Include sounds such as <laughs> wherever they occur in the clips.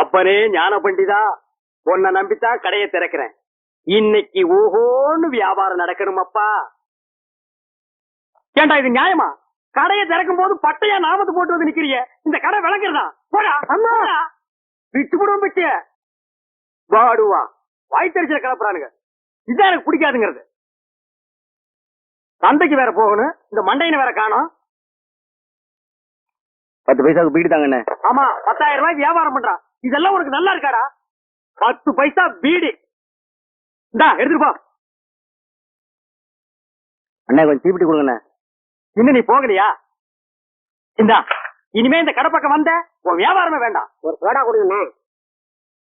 அப்பனே ஞான பண்டிதா உன்னை நம்பித்தான் கடையை திறக்கிறேன். இன்னைக்கு ஓஹோன்னு வியாபாரம் நடக்கணுமப்பா. ஏண்டா இது நியாயமா? கடையை திறக்கும் போது பட்டையா நாமத்து போட்டு வந்து நிக்கிறிய? இந்த கடை விளங்குறதா போடா போடா. விட்டு விடுவோம் பிட்டு வாடுவா வாய்த்தறிச்சல கிளப்புறானுங்க. இதான் எனக்கு பிடிக்காதுங்கிறது. சந்தைக்கு வேற போகணும் இந்த மண்டையின வேற காணோம். பத்து பைசாவுக்கு பீடி தாங்கண்ணே. ஆமா பத்தாயிரம் ரூபாய் வியாபாரம் பண்றான். இதெல்லாம் உனக்கு நல்லா இருக்காடா? பத்து பைசா பீடி இந்தா எடுத்துட்டு போ. அண்ணா கொஞ்சம் தீப்பிட்டி கொடுங்கண்ணே. இன்னும் நீ போகலையா? இந்தா இனிமே இந்த கடை பக்கம் வந்த உன் வியாபாரமே வேண்டாம். ஒரு சோடா கொடுங்கண்ணே.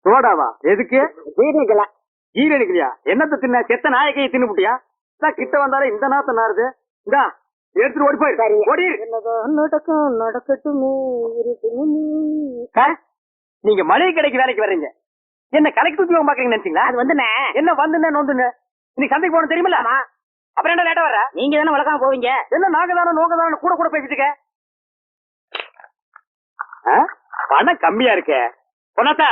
சோடாவா? எதுக்கு? ஜீரணிக்கல ஈர எடுக்கலையா என்னத்த தின்ன? செத்த நாயக்கையை தின்னுபுட்டியா இந்தா கிட்ட வந்தாலே இந்த நாத்த நாருது இந்தா எடுத்துட்டு ஓடி போய் சரி. ஓடி. நடக்கும் நடக்கட்டுமே? நீங்க மளிகை கடைக்கு வேலைக்கு வர்றீங்க. என்ன கலெக்ட் உத்தியோகம் பாக்குறீங்க நினைச்சீங்களா? அது வந்துண்ணே. என்ன வந்துன்னு நோந்துன்னு இன்னைக்கு சந்தைக்கு போகணும் தெரியுமில்ல? அப்புறம் என்ன லேட்டா வர நீங்க தானே வழக்காம போவீங்க. என்ன நாங்க தானே நோங்க தானே கூட கூட பேசிட்டு இருக்க? பணம் கம்மியா இருக்கே. பொண்ணாத்தா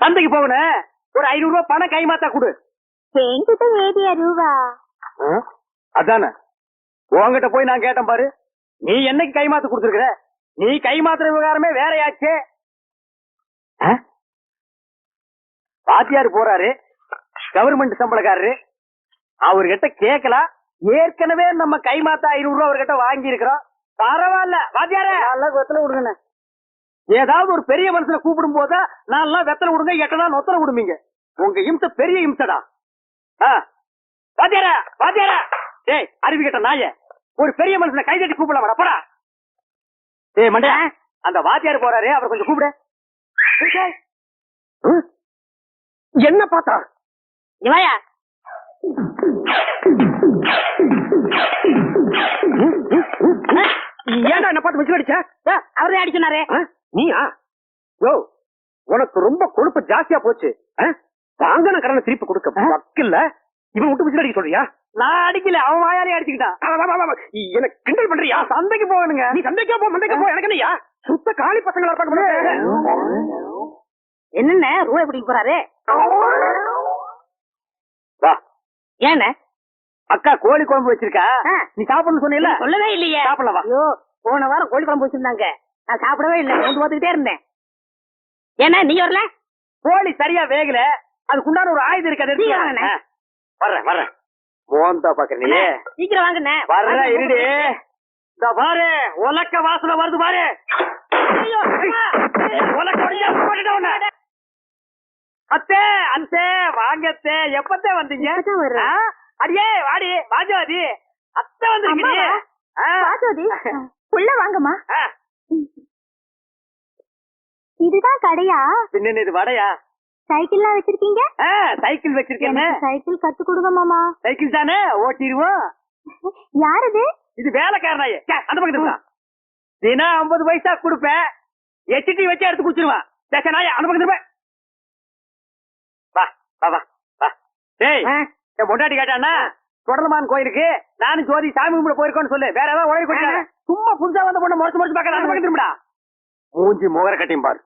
சந்தைக்கு போகணும். ஒரு ஐநூறு ரூபாய் பணம் கைமாத்தா கொடு. என்கிட்ட ஏடியா ரூபா? அதானே. உன்கிட்ட போய் நான் கேட்டேன் பாரு. நீ என்னைக்கு கைமாத்து கொடுத்துருக்குற? நீ கைமாத்துற விவகாரமே வேறையாச்சே. ஆ? வாத்தியார் போறாரு. கவர்மெண்ட் சம்பளக்காரரு. அவர்கிட்ட கேட்கலாம் ஏற்கனவே நம்ம கைமாத்த ஐநூறு ரூபா அவர்கிட்ட வாங்கி இருக்கிறோம் பரவாயில்ல. வாத்தியாரே! நல்லா கொத்துல விடுங்கண்ணே ஏதாவது ஒரு பெரிய மனுஷனை கூப்பிடும் போதா நான் வெத்தலை விடுங்க எட்டனா நொத்தலை விடுவீங்க உங்க இம்சை பெரிய இம்சடா. ஆ. வாத்தியாரா! வாத்தியாரா! டேய் அறிவு கேட்ட நாய. ஒரு பெரிய மனுஷனை கை தட்டி கூப்பிடலாம் போடா. டேய் மண்டே அந்த வாத்தியார் போறாரு அவர் கொஞ்சம் கூப்பிடு? என்ன பார்த்தா? இவாயா? ஏன்டா என்ன பார்த்து மிச்சம் அடிச்ச? அவரே அடிச்சுனாரே ஆ? நீயா? யோ உனக்கு ரொம்ப கொழுப்பு ஜாஸ்தியா போச்சு. ஆ? வாங்கின கடனை திருப்பி கொடுக்க வக்கில்ல. இவன் விட்டு பிடிச்சு அடிக்க சொல்றியா? நான் அடிக்கல அவன் வாயாலே அடிச்சுக்கிட்டான். எனக்கு கிண்டல் பண்றியா? சந்தைக்கு போகணுங்க நீ சந்தைக்கே போ சந்தைக்கு போ. எனக்கு என்னய்யா? சுத்த காலி பசங்களா பார்க்க என்னண்ணே ரூபாய் பிடிக்க போறாரு? வா. ஏண்ணே அக்கா கோழி குழம்பு வச்சிருக்கா. நீ சாப்பிடணும் சொன்னீல சொல்லவே இல்லையே. சாப்பிடலாம் வா. ஐயோ போன வாரம் கோழி குழம்பு வச்சிருந்தாங்க. நான் சாப்பிடவே இல்லை. வந்து பார்த்துக்கிட்டே இருந்தேன். ஏண்ணே நீ வரல? கோழி சரியா வேகல. அதுக்குண்டான ஒரு ஆயுதம் இருக்கு. வர்றேன் வர்றேன். மோந்தா பாக்குற நீ அண்ணே, சீக்கிரம் வாங்கண்ணே. வர்ற இருடி. இந்த பாரு உலக்க வாசனை வருது பாரு. உலக்க உன்னை. அத்தே அத்தே வாங்கத்தே எப்பத்தே வந்தீங்க? அடியே வாடி வாஜாதி. அத்தை வந்திருக்கீங்க? பாஜோதி <laughs> உள்ள வாங்கம்மா. இதுதான் கடையா? பின்ன இது வடையா? சைக்கிள்லாம் வச்சிருக்கீங்க? சைக்கிள் வச்சிருக்கேன்னு எனக்கு சைக்கிள் கத்து கொடுங்க மாமா. சைக்கிள் தானே? ஓட்டிடுவோம். <laughs> யார் இது இது வேலைக்காரனாயே அந்த பக்கத்துல. தினம் ஐம்பது பைசா கொடுப்பேன். எச்டி வச்சு எடுத்து குடிச்சிருவான் சேச்சா நாயா அந்த பக்கத்துல வா வா வா வா. டேய். என் பொண்டாட்டி கேட்டானா தொடலமான் கோயிலுக்கு நானும் ஜோதி சாமி கும்பிட போயிருக்கோன்னு சொல்லு. வேற ஏதாவது உழைப்பு கொடுக்காத. சும்மா புதுசா வந்த பொண்ணு முறைச்சு முறைச்சு பார்க்கல அந்த திரும்படா மூஞ்சி முகர கட்டியும் பாரு.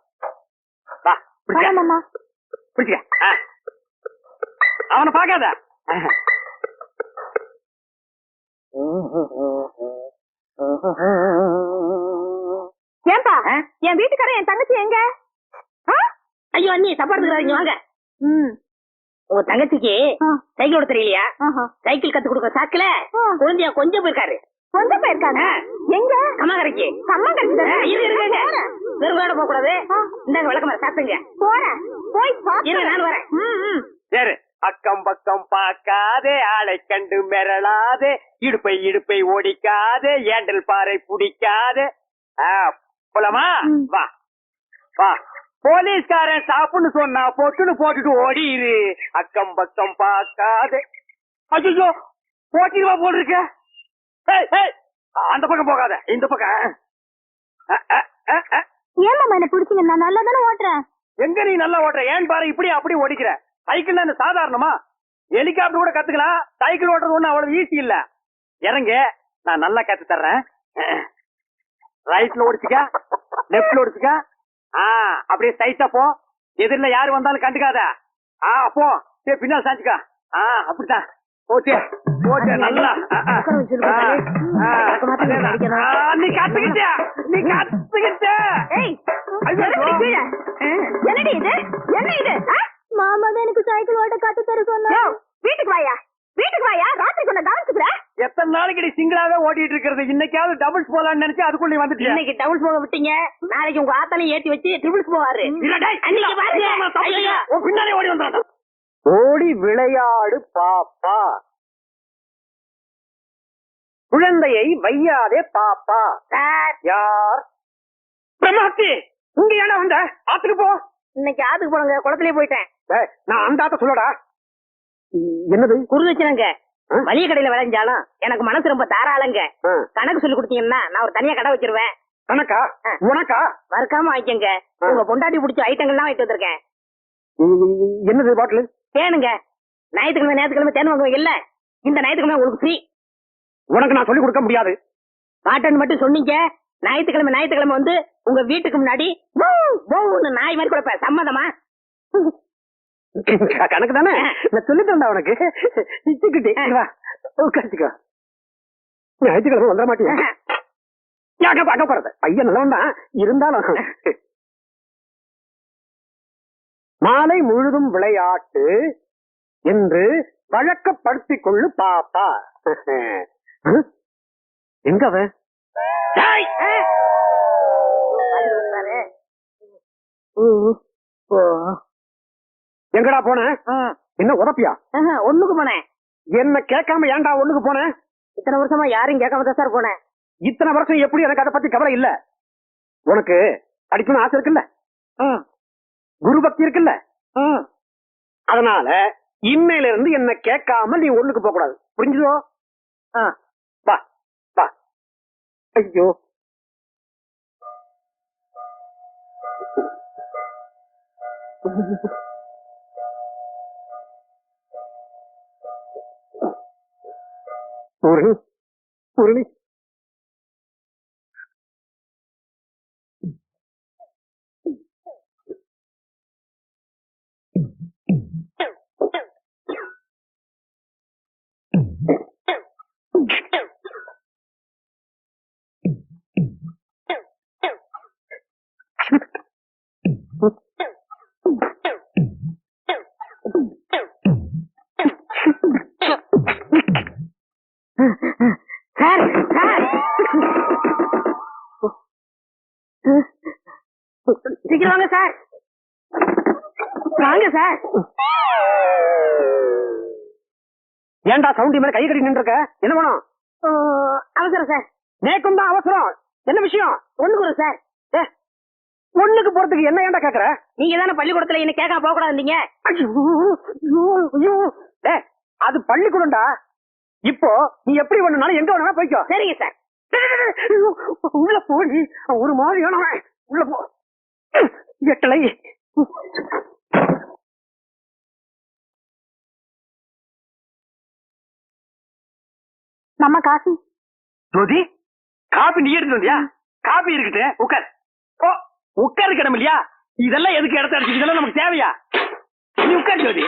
வா மாமா. பிடிச்சிக்க. அவனை பார்க்காத. ஏன்பா? என் வீட்டுக்காரன் என் தங்கச்சி எங்க? ஐயோ அண்ணி தப்பா எடுத்துக்கிறாங்க வாங்க. உங்க தங்கச்சிக்கு. சைக்கிள் ஓட தெரியலையா. சைக்கிள் கத்து கொடுக்குற சாக்குல. குழந்தையா கொஞ்சம் போயிருக்காரு. கொஞ்சம் போயிருக்காங்க? எங்க? கம்மாக்கரைக்கு கம்மங்கரைக்கு தானே? இரு இருங்க இருங்க. வெறுங்காட போக கூடாது இந்தாங்க விளக்கமா சாப்பிடுங்க போறேன். போய் நான் வரேன். சரி. அக்கம் பக்கம் பார்க்காதே ஆளை கண்டு மிரளாதே இடுப்பை இடுப்பை ஓடிக்காதே ஏண்டல் பாறை பிடிக்காதே. ஆ, போலாமா. வா. வா. போலீஸ்காரன் சாப்புன்னு சொன்னா பொட்டுன்னு போட்டுட்டு ஓடிரு. அக்கம் பக்கம் பார்க்காதே. அய்யோ போட்டிருவா ஏய், அந்த பக்கம் போகாத. இந்த பக்கம். ஏன் மாமா என்ன பிடிச்சிங்க? நான் நல்லா தானே ஓட்டுறேன். எங்க நீ நல்லா ஓட்டுற ஏன் பாரு இப்படி அப்படி ஓடிக்கிற? சைக்கிள் என்ன சாதாரணமா? ஹெலிகாப்டர் கூட கத்துக்கலாம். சைக்கிள் ஓட்டுறது ஒண்ணு அவ்வளவு ஈஸி இல்ல. இறங்க. நான் நல்லா கத்து தர்றேன். ரைட்ல ஓடிச்சுக்க. லெப்ட்ல ஓடிச்சுக்க. ஆ அப்படியே ஸ்ட்ரைட்டா போ. எதிரில யாரு வந்தாலும் கண்டுக்காத. ஆ போ. சரி பின்னால் சாஞ்சுக்கா. ஆ அப்படித்தான். போச்சு. போச்சு நல்லா. நீ கத்துக்கிட்ட. நீ கத்துக்கிட்ட. என்னடி இது? என்ன இது? மாமா தான் எனக்கு சைக்கிள் ஓட்ட கத்து தர சொன்னா வீட்டுக்கு வாயா? வீட்டுக்கு வாயா? ராத்திரி கொண்ட கவனிச்சுக்கிற? எத்தனை நாளைக்கு நீ சிங்கிளாவே ஓட்டிட்டு இருக்கிறது? இன்னைக்காவது டபுள்ஸ் போலாம்னு நினைச்சு அதுக்குள்ள நீ வந்துட்டியா? இன்னைக்கு டபுள்ஸ் போக விட்டீங்க. நாளைக்கு உங்க ஆத்தாலையும் ஏத்தி வச்சு ட்ரிபிள்ஸ் போவாரு. பின்னாலே ஓடி வந்துடுறேன். ஓடி விளையாடு பாப்பா. குழந்தையை வையாதே பாப்பா. சார். யார்? பிரம்மஹத்தி இங்க ஏன்னா வந்த? ஆத்துக்கு போ. இன்னைக்கு ஆத்துக்கு போனங்க குளத்திலே போயிட்டேன். நான் அந்த ஆத்த சொல்லடா. என்னது? குருதட்சணைங்க? மளிகை கடையில விளைஞ்சாலும் எனக்கு மனசு ரொம்ப தாராளங்க. கணக்கு சொல்லி கொடுத்தீங்கன்னா நான் ஒரு தனியா கடை வச்சிருவேன். கணக்கா. உனக்கா? மறக்காம வாங்கிக்கங்க. உங்க பொண்டாட்டி பிடிச்ச ஐட்டங்கள்லாம் வாங்கிட்டு வந்திருக்கேன். என்னது பாட்டில் தேனுங்க. ஞாயிற்றுக்கிழமை ஞாயிற்றுக்கிழமை தேன் வாங்குவீங்க இல்ல இந்த ஞாயிற்றுக்கிழமை உங்களுக்கு ஃப்ரீ உனக்கு நான் சொல்லி கொடுக்க முடியாது. பாட்டன் மட்டும் சொன்னீங்க. ஞாயிற்றுக்கிழமை ஞாயிற்றுக்கிழமை வந்து உங்க வீட்டுக்கு முன்னாடி நாய் மாதிரி கொடுப்பேன். சம்மதமா? <laughs> கணக்கு தானே? நான் சொல்லிட்டேன்டா உனக்கு. இச்சுக்கிட்டு வா. உட்காந்துக்கோ ஞாயிற்றுக்கிழமை வந்துட மாட்டியா? யாக்க பார்க்க போறது? பையன் நல்லவன் தான் இருந்தாலும் மாலை முழுதும் விளையாட்டு என்று வழக்கப்படுத்திக் கொள்ளு பாப்பா? <laughs> எங்க அவன்? எங்கடா போன? என்ன உதப்பியா? ஒண்ணுக்கு போனேன். என்ன கேட்காம ஏன்டா ஒண்ணுக்கு போன? இத்தனை வருஷமா யாரையும் கேட்காம தான் சார் போனேன் இத்தனை வருஷம் எப்படி எனக்கு அதை பத்தி கவலை இல்ல? உனக்கு படிக்கணும்னு ஆசை இருக்குல்ல? குரு பக்தி இருக்குல்ல. அதனால இன்னையில இருந்து என்ன கேட்காம நீ ஒண்ணுக்கு போக கூடாது புரிஞ்சுதோ. வா வா. ஐயோ. <laughs> பூரணி பூரணி. சார். ஏன்டா சவுண்டி மேல கை கட்டி நின்று என்ன வேணும்? ஓ, அவசரம் சார். நேக்கும் தான் அவசரம். என்ன விஷயம்? ஒண்ணுக்கு ஒரு சார். ஒண்ணுக்கு போறதுக்கு என்ன ஏன்டா கேக்குற? நீங்க தானே பள்ளிக்கூடத்துல என்ன கேட்காம போக கூடாது நீங்க ஐயோ, ஐயோ, ஐயோ. டேய், அது பள்ளிக்கூடம்டா. இப்போ நீ எப்படி வேணும்னாலும் எங்க வேணா போய்க்கோ. சரிங்க சார். உள்ள போடி. ஒரு மாதிரி உள்ள போ. எட்டலை. மாமா காஃபி. ஜோதி காபி நீ எடுத்து வந்தியா? காபி இருக்குது உட்கார். ஓ உட்காரு கிடம இல்லையா? இதெல்லாம் எதுக்கு இடத்த அடிச்சு இதெல்லாம் நமக்கு தேவையா? நீ உட்கார் ஜோதி.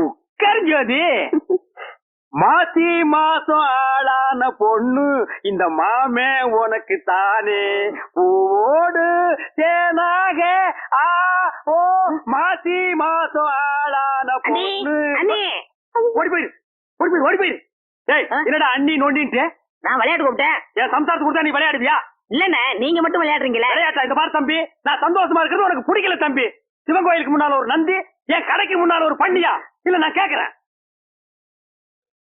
உட்கார் ஜோதி. <laughs> மாசி மாசம் ஆளான பொண்ணு இந்த மாமே உனக்கு தானே. பூவோடு தேனாக ஆ ஓ மாசி மாசம் ஆளான பொண்ணு. ஓடி போயிரு ஓடி போயிரு ஓடி போயிரு. டேய்? என்னடா அண்ணி நோண்டின்ட்டு? நான் விளையாட்டு கூப்பிட்டேன். என் சம்சாரத்துக்கு கொடுத்தா நீ விளையாடுவியா? இல்லண்ணே நீங்க மட்டும் விளையாடுறீங்களே? விளையாட்டா இந்த பாரு தம்பி? நான் சந்தோஷமா இருக்கிறது உனக்கு பிடிக்கல தம்பி. சிவன் கோயிலுக்கு முன்னால ஒரு நந்தி என் கடைக்கு முன்னால ஒரு பண்ணியா இல்ல நான் கேக்குறேன்.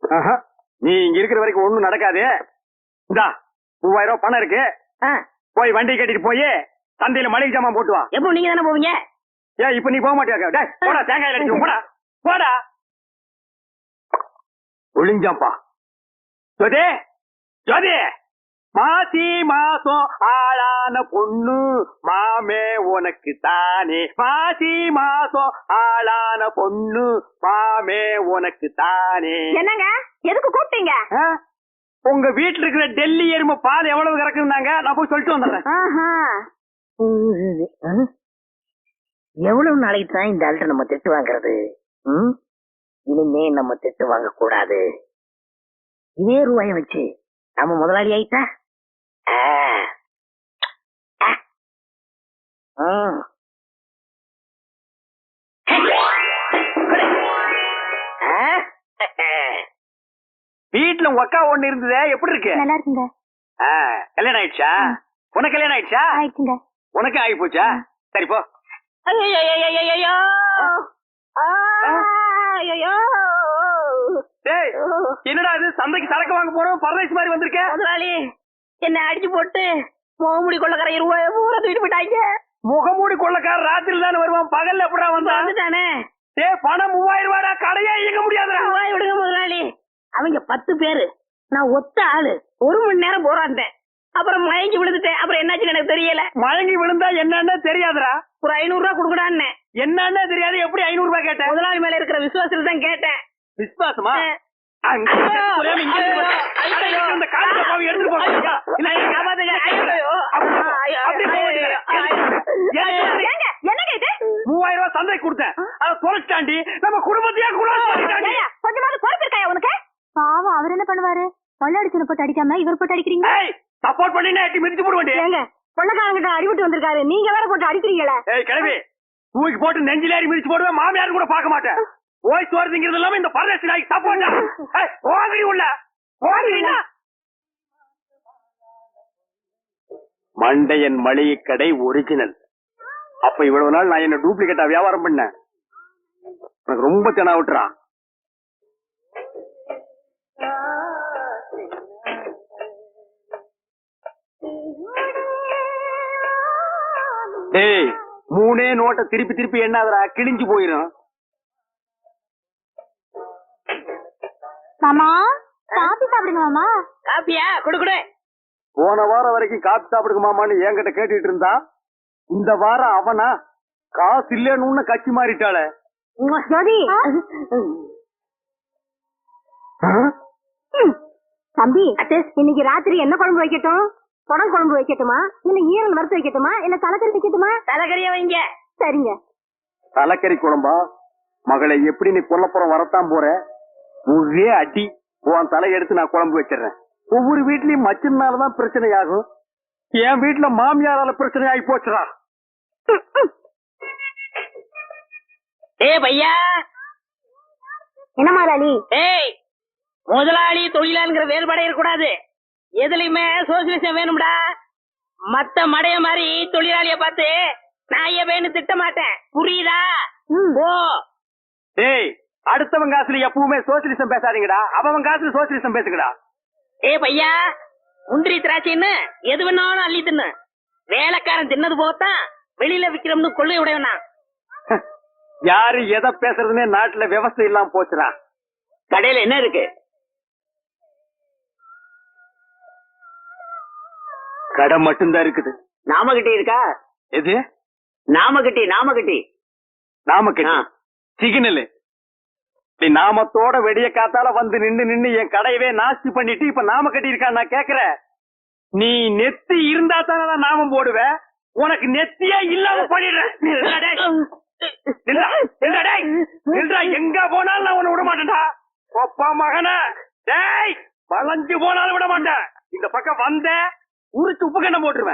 ஆஹா, நீ இங்க இருக்கிற வரைக்கும் ஒண்ணும் நடக்காது. இந்தா மூவாயிரம் ரூபாய் பணம் இருக்கு. ஆ, போய் வண்டி கட்டிட்டு போய் சந்தையில மளிகை ஜாமான் போட்டு வா. எப்போ நீங்க தானே போவீங்க? ஏன் இப்ப நீ போக மாட்டியா டேய் போடா தேங்காய் அடிச்சு போடா. போடா. ஒளிஞ்சாப்பா ஜோதி ஜோதி. மாசி மாசம் ஆளான பொண்ணு மாமே உனக்கு தானே. மாசி மாசம் ஆளான பொண்ணு மாமே உனக்கு தானே. என்னங்க? எதுக்கு கூப்பிட்டீங்க? உங்க வீட்டுல இருக்கிற டெல்லி எருமை பால் எவ்வளவு கறக்குனாங்க நான் போய் சொல்லிட்டு வந்துடுறேன். எவ்வளவு நாளைக்கு தான் இந்த ஆள்கிட்ட நம்ம திட்டு வாங்குறது? இனிமே நம்ம திட்டு வாங்க கூடாது இதே ரூபாய வச்சு நம்ம முதலாளி ஆயிட்டா. வீட்டுல அக்கா ஒண்ணு இருந்ததே எப்படி இருக்கு? நல்லா இருக்குங்க. ஆ, கல்யாணம் ஆயிடுச்சா? உனக்கு கல்யாணம் ஆயிடுச்சா? ஆயிடுச்சுங்க. உனக்கு ஆகி போச்சா? சரி போ. ஐயையையையையோ. டேய் என்னடா இது? சந்தைக்கு சரக்கு வாங்க போறோம் பரதேசி மாதிரி வந்திருக்க. முதலாளி என்ன அடிச்சு போட்டு முகமுடி கொள்ளக்கார ரூபாய பூரா தூக்கிட்டு போயிட்டாங்க. முகமூடி கொள்ளக்கார ராத்திரி தானே வருவான்? பகல்ல எப்படா வந்தான்? வந்துட்டானே. டேய் பணம் மூவாயிரம் ரூபாடா கடையே இயங்க முடியாதுடா. ரூபாய் விடுங்க முதலாளி. அவங்க பத்து பேரு. நான் ஒத்த ஆளு. ஒரு மணி நேரம் போராட்டேன் அப்புறம் மயங்கி விழுந்துட்டேன். அப்புறம் என்னாச்சுன்னு எனக்கு தெரியல. மயங்கி விழுந்தா என்னன்னு தெரியாதுடா. ஒரு ஐநூறு ரூபாய் கொடுக்கடான்னு என்னன்னு தெரியாது. எப்படி ஐநூறு ரூபாய் கேட்ட முதலாளி மேல இருக்கிற விசுவாசத்தில் தான் கேட்டேன். ஏங்க என்னங்க இது? மூவாயிரம் ரூபாய் சந்தைக்கு கொடுத்தேன். அதை தொலைச்சிட்டாண்டி. நம்ம குடும்பத்தையே ஏங்க, கொஞ்சமாவது பொறுப்பு இருக்காயா உனக்கு? பாவம் அவர் என்ன பண்ணுவாரு? கொள்ளடிச்சனை போட்டு அடிக்காம இவர் போட்டு அடிக்கிறீங்க? சப்போர்ட் பண்ணி எட்டி மிதிச்சு ஏங்க கொள்ளக்காரங்கிட்ட அடிபட்டு வந்திருக்காரு. நீங்க வேற போட்டு அடிக்கிறீங்களே. ஏய் கிளவி தூக்கி போட்டு நெஞ்சில ஏறி மிதிச்சு போடுவேன். மாமியார் கூட பார்க்க மாட்டேன். ஓய் சோறுங்கிறது இல்லாம இந்த பரதேசி நாய்க்கு சப்போர்ட் போகடி உள்ள. போகடினா மண்டையன் மளிகை கடை ஒரிஜினல் அப்ப இவ்வளவு நாள் நான் என்ன டூப்ளிகேட்டா வியாபாரம் பண்ணேன்? எனக்கு ரொம்ப தெனா விட்டுறான் டேய் மூணே நோட்டை திருப்பி திருப்பி என்னாதுரா கிழிஞ்சு போயிரும். மாமா காபி சாப்பிடுங்க மாமா. காப்பியா கொடு கொடு. போன வாரம் வரைக்கும் காப்பி சாப்பிடுங்க மாமான்னு என்கிட்ட கேட்டுட்டு இருந்தா? இந்த வாரம் அவனா காசு இல்லன்னு கட்சி மாறிட்டாளே. ஜோதி. தம்பி இன்னைக்கு ராத்திரி என்ன குழம்பு வைக்கட்டும்? குடம் குழம்பு வைக்கட்டுமா? இல்ல ஈரல் வறுத்து வைக்கட்டுமா? இல்ல தலைக்கறி வைக்கட்டுமா? தலைக்கறிய வைங்க. சரிங்க. தலைக்கறி குழம்பா? மகளை எப்படி நீ கொல்லப்புறம் வரத்தான் போற? ஒரே அடி. உன் தலை எடுத்து நான் குழம்பு வச்சிடுறேன். ஒவ்வொரு வீட்லயும் மச்சனாலதான் பிரச்சனை ஆகும் என் வீட்டுல மாமியாரால பிரச்சனை ஆகி போச்சுடா. டேய் பையா. என்ன முதலாளி ஏய் முதலாளி தொழிலாளிங்கிற வேறுபாடே இருக்கக்கூடாது. எதுலயுமே சோசியலிசம் வேணும்டா. மத்த மடைய மாதிரி தொழிலாளிய பார்த்து நான் ஏன் திட்ட மாட்டேன் புரியுதா? ஓ டேய் அடுத்தவன் காசுல எப்பவுமே சோசியலிசம் பேசாதீங்கடா. அவன் காசுல சோசியலிசம் பேசுங்கடா. ஏய் பையா முந்திரி திராட்சைன்னு எது வேணாலும் அள்ளி தின்னு. வேலைக்காரன் தின்னது போகத்தான் வெளியில விக்கிறோம்னு கொள்ளை உடையவனா? <laughs> யாரு எதை பேசுறதுன்னே நாட்டுல விவசாயம் இல்லாம போச்சுடா. கடையில என்ன இருக்கு? கடை மட்டும்தான் இருக்குது. நாமகிட்டி இருக்கா? எது? நாமகிட்டி நாமகிட்டி நாமக்கல் சிக்னல். நீ நாமத்தோட வெடிய காத்தால வந்து நின்னு நின்னு என் கடையவே நாஸ்தி பண்ணிட்டு இப்ப நாம கட்டியிருக்கான் நான் கேக்குறேன். நீ நெத்தி இருந்தா தானே நான் நாமம் போடுவ? உனக்கு நெத்தியே இல்லாம பண்ணிடுறேன் எங்க போனாலும் நான் உன்னை விட மாட்டேன்டா. ஒப்பா மகன. டேய் வளைஞ்சு போனாலும் விட மாட்டேன். இந்த பக்கம் வந்த உரிச்சு உப்பு கண்ணம் போட்டுருவேன்.